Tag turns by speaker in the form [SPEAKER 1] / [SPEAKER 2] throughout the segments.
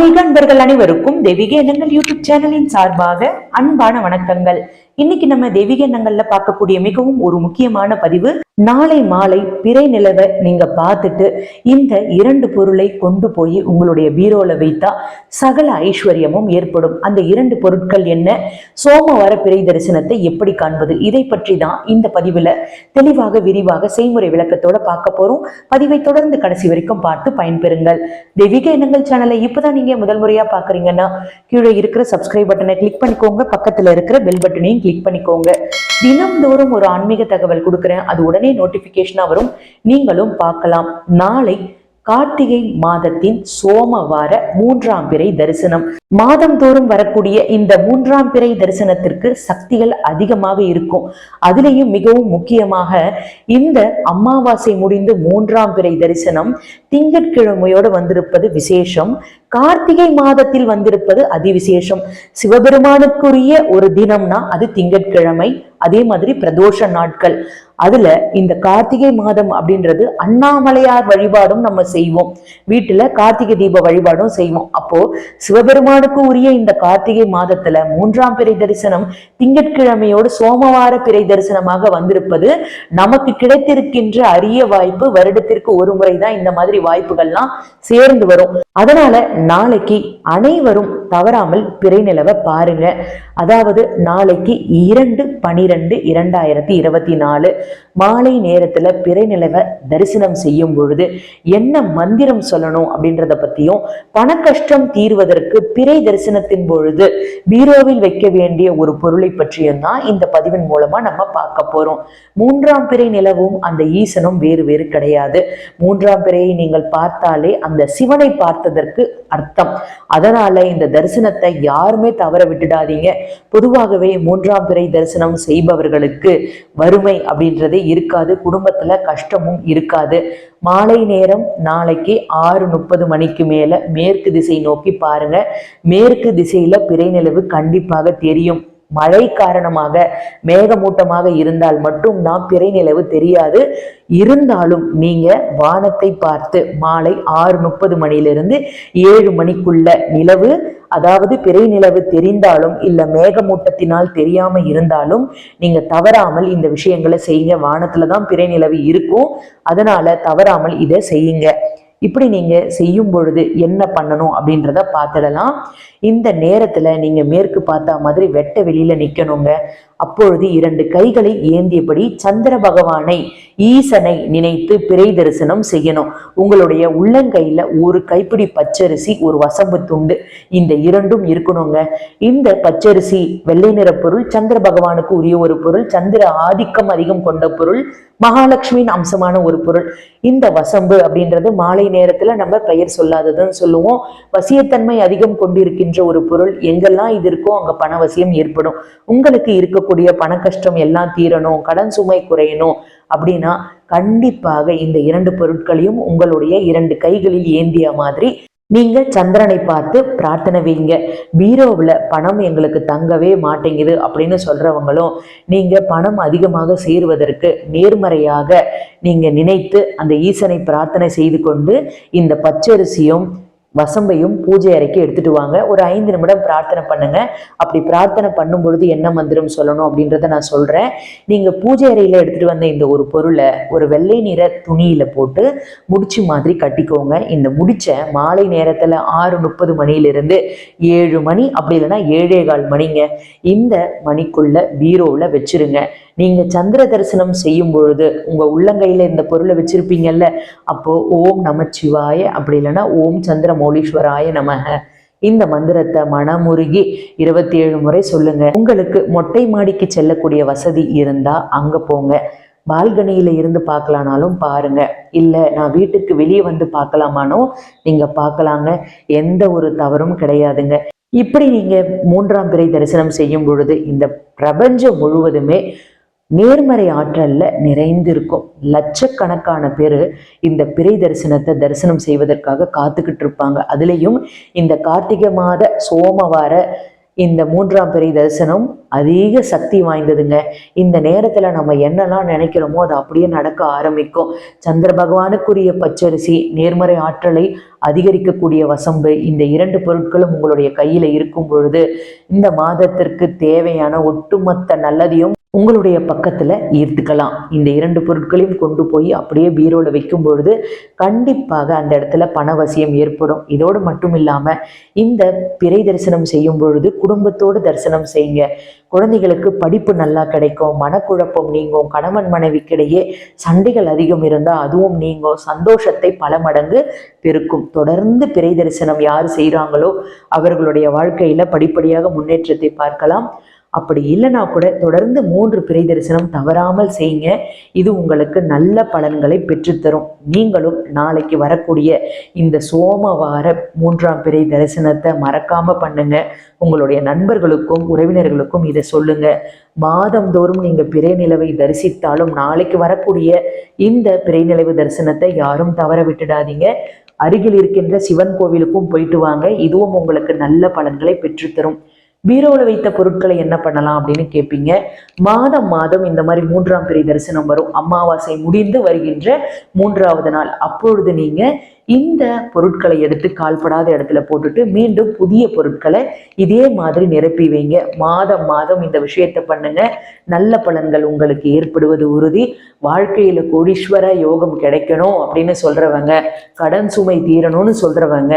[SPEAKER 1] ஆன்மீக அன்பர்கள் அனைவருக்கும் தெய்வீக எண்ணங்கள் யூடியூப் சேனலின் சார்பாக அன்பான வணக்கங்கள். இன்னைக்கு நம்ம தெய்வீக எண்ணங்கள்ல பார்க்கக்கூடிய மிகவும் ஒரு முக்கியமான பதிவு நாளை மாலை பிறை நிலவை நீங்க பார்த்துட்டு இந்த இரண்டு பொருளை கொண்டு போய் உங்களுடைய பீரோல வைத்தா சகல ஐஸ்வர்யமும் ஏற்படும். அந்த இரண்டு பொருட்கள் என்ன? சோமவார பிறை தரிசனத்தை எப்படி காண்பது? இதை பற்றி தான் இந்த பதிவுல தெளிவாக விரிவாக செய்முறை விளக்கத்தோட பார்க்க போறோம். பதிவை தொடர்ந்து கடைசி வரைக்கும் பார்த்து பயன்பெறுங்கள். தெய்வீக எண்ணங்கள் சேனலை இப்பதான் நீங்க முதல் முறையா பாக்குறீங்கன்னா கீழே இருக்கிற சப்ஸ்கிரைப் பட்டனை கிளிக் பண்ணிக்கோங்க. பக்கத்துல இருக்கிற பெல் பட்டனையும் கிளிக் பண்ணிக்கோங்க. தினம்தோறும் ஒரு ஆன்மீக தகவல் கொடுக்குறேன். அது உடனே நோட்டிபிகேஷனா வரும். நீங்களும் பார்க்கலாம். நாளை கார்த்திகை மாதத்தின் சோமவார மூன்றாம் பிறை தரிசனம். மாதந்தோறும் வரக்கூடிய இந்த மூன்றாம் பிறை தரிசனத்திற்கு சக்திகள் அதிகமாக இருக்கும். அதுலேயும் மிகவும் முக்கியமாக இந்த அமாவாசை முடிந்து மூன்றாம் பிறை தரிசனம் திங்கட்கிழமையோடு வந்திருப்பது விசேஷம். கார்த்திகை மாதத்தில் வந்திருப்பது அதிவிசேஷம். சிவபெருமானுக்குரிய ஒரு தினம்னா அது திங்கட்கிழமை. அதே மாதிரி பிரதோஷ நாட்கள். அதுல இந்த கார்த்திகை மாதம் அப்படின்றது அண்ணாமலையார் வழிபாடும் நம்ம செய்வோம். வீட்டுல கார்த்திகை தீப வழிபாடும் செய்வோம். அப்போ சிவபெருமானுக்கு உரிய இந்த கார்த்திகை மாதத்துல மூன்றாம் பிறை தரிசனம் திங்கட்கிழமையோடு சோமவார பிறை தரிசனமாக வந்திருப்பது நமக்கு கிடைத்திருக்கின்ற அரிய வாய்ப்பு. வருடத்திற்கு ஒரு முறை தான் இந்த மாதிரி வாய்ப்புகள்லாம் சேர்ந்து வரும். அதனால நாளைக்கு அனைவரும் தவறாமல் பிறை நிலவை பாருங்க. அதாவது நாளைக்கு இரண்டு பனிரெண்டு இரண்டாயிரத்தி இருபத்தி நாலு மாலை நேரத்துல பிறை நிலவை தரிசனம் செய்யும் பொழுது என்ன மந்திரம் சொல்லணும் அப்படின்றத பத்தியும் பண கஷ்டம் தீர்வதற்கு பிறை தரிசனத்தின் பொழுது பீரோவில் வைக்க வேண்டிய ஒரு பொருளை பற்றியும் தான் இந்த பதிவின் மூலமா நம்ம பார்க்க போறோம். மூன்றாம் பிறை நிலவும் அந்த ஈசனும் வேறு வேறு கிடையாது. மூன்றாம் பிறையை நீங்கள் பார்த்தாலே அந்த சிவனை பார்த்ததற்கு அர்த்தம். அதனால இந்த தரிசனத்தை யாருமே தவற விட்டுடாதீங்க. பொதுவாகவே மூன்றாம் பிறை தரிசனம் செய்பவர்களுக்கு வறுமை அப்படின்றதே இருக்காது குடும்பத்துல கஷ்டமும் இருக்காது. மாலை நேரம் நாளைக்கு ஆறு முப்பது மணிக்கு மேல மேற்கு திசை நோக்கி பாருங்க. மேற்கு திசையில பிறை நிலவு கண்டிப்பாக தெரியும். மழை காரணமாக மேகமூட்டமாக இருந்தால் மட்டும் நான் பிறை நிலவு தெரியாது. இருந்தாலும் நீங்க வானத்தை பார்த்து மாலை ஆறு முப்பது மணியிலிருந்து ஏழு மணிக்குள்ள நிலவு அதாவது பிறை நிலவு தெரிந்தாலும் இல்ல மேகமூட்டத்தினால் தெரியாம இருந்தாலும் நீங்க தவறாமல் இந்த விஷயங்களை செய்யுங்க. வானத்துலதான் பிறை நிலவு இருக்கும். அதனால தவறாமல் இதை செய்யுங்க. இப்படி நீங்க செய்யும் பொழுது என்ன பண்ணணும் அப்படின்றத பார்த்துடலாம். இந்த நேரத்துல நீங்க மேற்கு பார்த்தா மாதிரி வெட்ட வெளியில நிக்கணுங்க. அப்பொழுது இரண்டு கைகளை ஏந்தியபடி சந்திர பகவானை ஈசனை நினைத்து பிறை தரிசனம் செய்யணும். உங்களுடைய உள்ளங்கையில ஒரு கைப்பிடி பச்சரிசி ஒரு வசம்பு துண்டு இந்த இரண்டும் இருக்கணுங்க. இந்த பச்சரிசி வெள்ளை நிற பொருள் சந்திர பகவானுக்கு உரிய ஒரு பொருள் சந்திர ஆதிக்கம் அதிகம் கொண்ட பொருள் மகாலட்சுமியின் அம்சமான ஒரு பொருள். இந்த வசம்பு அப்படின்றது மாலை நேரத்துல நம்ம பெயர் சொல்லாததுன்னு சொல்லுவோம். வசியத்தன்மை அதிகம் கொண்டிருக்கின்ற ஒரு பொருள். எங்கெல்லாம் இது இருக்கோ அங்க பணவசியம் ஏற்படும். உங்களுக்கு இருக்கக்கூடிய பண கஷ்டம் எல்லாம் தீரணும். கடன் சுமை குறையணும். அப்படின்னா கண்டிப்பாக இந்த இரண்டு பொருட்களையும் உங்களுடைய இரண்டு கைகளில் ஏந்திய மாதிரி நீங்க சந்திரனை பார்த்து பிரார்த்தனை வைங்க. பீரோவில் பணம் எங்களுக்கு தங்கவே மாட்டேங்குது அப்படின்னு சொல்றவங்களும் நீங்க பணம் அதிகமாக சேருவதற்கு நேர்மறையாக நீங்க நினைத்து அந்த ஈசனை பிரார்த்தனை செய்து கொண்டு இந்த பச்சரிசியும் வசம்பையும் பூஜை அறைக்கு எடுத்துட்டு வாங்க. ஒரு ஐந்து நிமிடம் பிரார்த்தனை பண்ணுங்க. அப்படி பிரார்த்தனை பண்ணும் பொழுது என்ன மந்திரம் சொல்லணும் அப்படின்றத நான் சொல்றேன். நீங்க பூஜை அறையில எடுத்துட்டு வந்த இந்த ஒரு பொருளை ஒரு வெள்ளை நிற துணியில போட்டு முடிச்சு மாதிரி கட்டிக்கோங்க. இந்த முடிச்ச மாலை நேரத்துல ஆறு முப்பது மணியிலிருந்து ஏழு மணி அப்படி இல்லைன்னா ஏழே கால் மணிங்க. இந்த மணிக்குள்ள பீரோவில் வச்சிருங்க. நீங்க சந்திர தரிசனம் செய்யும் பொழுது உங்க உள்ளங்கையில இந்த பொருளை வச்சிருப்பீங்கல்ல அப்போ ஓம் நமச்சிவாய அப்படி இல்லைன்னா ஓம் சந்திர மௌலீஸ்வராய நமக. இந்த மந்திரத்தை மனமுருகி இருபத்தி ஏழு முறை சொல்லுங்க. உங்களுக்கு மொட்டை மாடிக்கு செல்லக்கூடிய வசதி இருந்தா அங்க போங்க. பால்கனியில இருந்து பார்க்கலானாலும் பாருங்க. இல்ல நான் வீட்டுக்கு வெளியே வந்து பார்க்கலாமானோ நீங்க பார்க்கலாங்க. எந்த ஒரு தவறும் கிடையாதுங்க. இப்படி நீங்க மூன்றாம் பிறை தரிசனம் செய்யும் பொழுது இந்த பிரபஞ்சம் முழுவதுமே நேர்மறை ஆற்றல்ல நிறைந்திருக்கும். லட்சக்கணக்கான பேர் இந்த பிறை தரிசனத்தை தரிசனம் செய்வதற்காக காத்துக்கிட்டு இருப்பாங்க. அதுலேயும் இந்த கார்த்திகை மாத சோமவார இந்த மூன்றாம் பிறை தரிசனம் அதிக சக்தி வாய்ந்ததுங்க. இந்த நேரத்துல நம்ம என்னெல்லாம் நினைக்கிறோமோ அது அப்படியே நடக்க ஆரம்பிக்கும். சந்திர பகவானுக்குரிய பச்சரிசி நேர்மறை ஆற்றலை அதிகரிக்கக்கூடிய வசம்பு இந்த இரண்டு பொருட்களும் உங்களுடைய கையில இருக்கும் பொழுது இந்த மாதத்திற்கு தேவையான ஒட்டுமொத்த நல்லதையும் உங்களுடைய பக்கத்தில் ஈர்த்துக்கலாம். இந்த இரண்டு பொருட்களையும் கொண்டு போய் அப்படியே பீரோவில் வைக்கும் பொழுது கண்டிப்பாக அந்த இடத்துல பணவசியம் ஏற்படும். இதோடு மட்டும் இல்லாமல் இந்த பிறை தரிசனம் செய்யும் பொழுது குடும்பத்தோடு தரிசனம் செய்யுங்க. குழந்தைகளுக்கு படிப்பு நல்லா கிடைக்கும் மனக்குழப்பம் நீங்கும் கணவன் மனைவிக்கிடையே சண்டைகள் அதிகம் இருந்தால் அதுவும் நீங்கும் சந்தோஷத்தை பல மடங்கு பெருக்கும். தொடர்ந்து பிறை தரிசனம் யார் செய்கிறாங்களோ அவர்களுடைய வாழ்க்கையில் படிப்படியாக முன்னேற்றத்தை பார்க்கலாம். அப்படி இல்லைனா கூட தொடர்ந்து மூன்று பிறை தரிசனம் தவறாமல் செய்யுங்க. இது உங்களுக்கு நல்ல பலன்களை பெற்றுத்தரும். நீங்களும் நாளைக்கு வரக்கூடிய இந்த சோமவார மூன்றாம் பிறை தரிசனத்தை மறக்காம பண்ணுங்க. உங்களுடைய நண்பர்களுக்கும் உறவினர்களுக்கும் இதை சொல்லுங்க. மாதந்தோறும் நீங்க பிறை நிலவை தரிசித்தாலும் நாளைக்கு வரக்கூடிய இந்த பிறை நிலவு தரிசனத்தை யாரும் தவற விட்டுடாதீங்க. அருகில் இருக்கின்ற சிவன் கோவிலுக்கும் போயிட்டு வாங்க. இதுவும் உங்களுக்கு நல்ல பலன்களை பெற்றுத்தரும். பீரோவில் வைத்த பொருட்களை என்ன பண்ணலாம் அப்படின்னு கேட்பீங்க மாதம் மாதம் இந்த மாதிரி மூன்றாம் பிறை தரிசனம் வரும். அமாவாசை முடிந்து வருகின்ற மூன்றாவது நாள். அப்பொழுது நீங்க இந்த பொருட்களை எடுத்து கால்படாத இடத்துல போட்டுட்டு மீண்டும் புதிய பொருட்களை இதே மாதிரி நிரப்பி வைங்க. மாதம் மாதம் இந்த விஷயத்தை பண்ணுங்க. நல்ல பலன்கள் உங்களுக்கு ஏற்படுவது உறுதி. வாழ்க்கையில கோடீஸ்வர யோகம் கிடைக்கணும் அப்படின்னு சொல்றவங்க கடன் சுமை தீரணும்னு சொல்றவங்க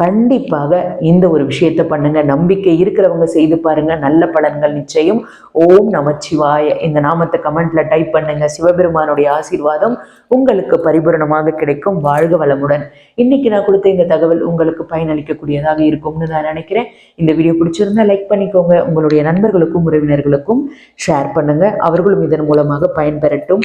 [SPEAKER 1] கண்டிப்பாக இந்த ஒரு விஷயத்தை பண்ணுங்க. நம்பிக்கை இருக்கிறவங்க செய்து பாருங்க. நல்ல பலன்கள் நிச்சயம். ஓம் நமச்சிவாய. இந்த நாமத்தை கமெண்ட்ல டைப் பண்ணுங்க. சிவபெருமானுடைய ஆசீர்வாதம் உங்களுக்கு பரிபூரணமாக கிடைக்கும். வாழ்க வளமுடன். இன்னைக்கு நான் கொடுத்த இந்த தகவல் உங்களுக்கு பயனளிக்கக்கூடியதாக இருக்கும்னு நான் நினைக்கிறேன். இந்த வீடியோ பிடிச்சிருந்தா லைக் பண்ணிக்கோங்க. உங்களுடைய நண்பர்களுக்கும் உறவினர்களுக்கும் ஷேர் பண்ணுங்க. அவர்களும் இதன் மூலமாக பயன்பெறட்டும்.